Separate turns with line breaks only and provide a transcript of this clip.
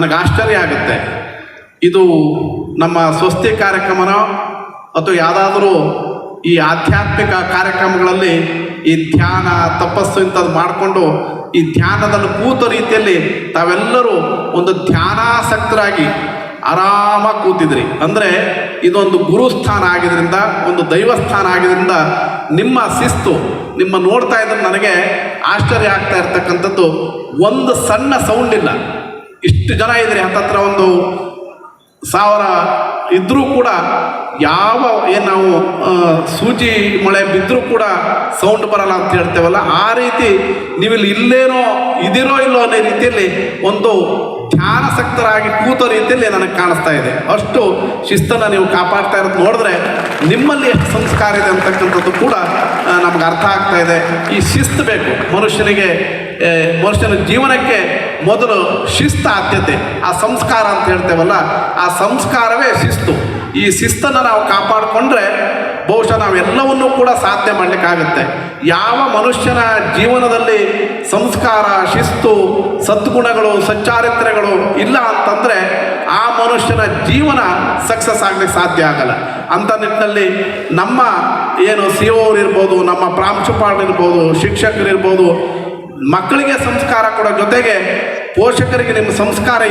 ನನಗೆ ಆಶ್ಚರ್ಯ ಆಗುತ್ತೆ. ಇದು ನಮ್ಮ ಸ್ವಸ್ತಿ ಕಾರ್ಯಕ್ರಮನೋ ಅಥವಾ ಯಾವುದಾದ್ರೂ ಈ ಆಧ್ಯಾತ್ಮಿಕ ಕಾರ್ಯಕ್ರಮಗಳಲ್ಲಿ ಈ ಧ್ಯಾನ, ತಪಸ್ಸು ಇಂಥದ್ದು ಮಾಡಿಕೊಂಡು ಈ ಧ್ಯಾನದಲ್ಲಿ ಕೂತ ರೀತಿಯಲ್ಲಿ ತಾವೆಲ್ಲರೂ ಒಂದು ಧ್ಯಾನಾಸಕ್ತರಾಗಿ ಆರಾಮಾಗಿ ಕೂತಿದ್ರಿ. ಅಂದರೆ ಇದೊಂದು ಗುರುಸ್ಥಾನ ಆಗಿದ್ರಿಂದ, ಒಂದು ದೈವಸ್ಥಾನ ಆಗಿದ್ರಿಂದ ನಿಮ್ಮ ಶಿಸ್ತು, ನಿಮ್ಮ ನೋಡ್ತಾ ಇದ್ರೆ ನನಗೆ ಆಶ್ಚರ್ಯ ಆಗ್ತಾ ಇರ್ತಕ್ಕಂಥದ್ದು. ಒಂದು ಸಣ್ಣ ಸೌಂಡ್ ಇಲ್ಲ. ಇಷ್ಟು ಜನ ಇದ್ರೆ ಹತ್ತತ್ರ ಒಂದು ಸಾವಿರ ಇದ್ದರೂ ಕೂಡ ಯಾವ ಏನು ನಾವು ಸೂಜಿ ಮಳೆ ಬಿದ್ದರೂ ಕೂಡ ಸೌಂಡ್ ಬರಲ್ಲ ಅಂತ ಹೇಳ್ತೇವಲ್ಲ, ಆ ರೀತಿ ನೀವಿಲ್ಲಿ ಇಲ್ಲೇನೋ, ಇದಿರೋ ಇಲ್ಲೋ ಅನ್ನೋ ರೀತಿಯಲ್ಲಿ ಒಂದು ಧ್ಯಾನಸಕ್ತರಾಗಿ ಕೂತ ರೀತಿಯಲ್ಲಿ ನನಗೆ ಕಾಣಿಸ್ತಾ ಇದೆ. ಅಷ್ಟು ಶಿಸ್ತನ್ನು ನೀವು ಕಾಪಾಡ್ತಾ ಇರೋದು ನೋಡಿದ್ರೆ ನಿಮ್ಮಲ್ಲಿ ಎಷ್ಟು ಸಂಸ್ಕಾರ ಇದೆ ಅಂತಕ್ಕಂಥದ್ದು ಕೂಡ ನಮ್ಗೆ ಅರ್ಥ ಆಗ್ತಾ ಇದೆ. ಈ ಶಿಸ್ತು ಬೇಕು. ಮನುಷ್ಯನಿಗೆ ಮನುಷ್ಯನ ಜೀವನಕ್ಕೆ ಮೊದಲು ಶಿಸ್ತು ಆದ್ಯತೆ ಆ ಸಂಸ್ಕಾರ ಅಂತ ಹೇಳ್ತೇವಲ್ಲ, ಆ ಸಂಸ್ಕಾರವೇ ಶಿಸ್ತು. ಈ ಶಿಸ್ತನ್ನು ನಾವು ಕಾಪಾಡಿಕೊಂಡ್ರೆ ಬಹುಶಃ ನಾವೆಲ್ಲವನ್ನೂ ಕೂಡ ಸಾಧನೆ ಮಾಡಲಿಕ್ಕಾಗುತ್ತೆ. ಯಾವ ಮನುಷ್ಯನ ಜೀವನದಲ್ಲಿ ಸಂಸ್ಕಾರ, ಶಿಸ್ತು, ಸದ್ಗುಣಗಳು, ಸಚ್ಚಾರಿತ್ರ್ಯಗಳು ಇಲ್ಲ ಅಂತಂದರೆ ಆ ಮನುಷ್ಯನ ಜೀವನ ಸಕ್ಸಸ್ ಆಗಲಿಕ್ಕೆ ಸಾಧ್ಯ ಆಗಲ್ಲ. ಅಂಥ ನಿಟ್ಟಿನಲ್ಲಿ ನಮ್ಮ ಏನು ಸಿ ಇರ್ಬೋದು, ನಮ್ಮ ಪ್ರಾಂಶುಪಾಲರಿರ್ಬೋದು ಶಿಕ್ಷಕರಿರ್ಬೋದು, ಮಕ್ಕಳಿಗೆ ಸಂಸ್ಕಾರ ಕೊಡೋ ಜೊತೆಗೆ ಪೋಷಕರಿಗೆ ನಿಮ್ಮ ಸಂಸ್ಕಾರ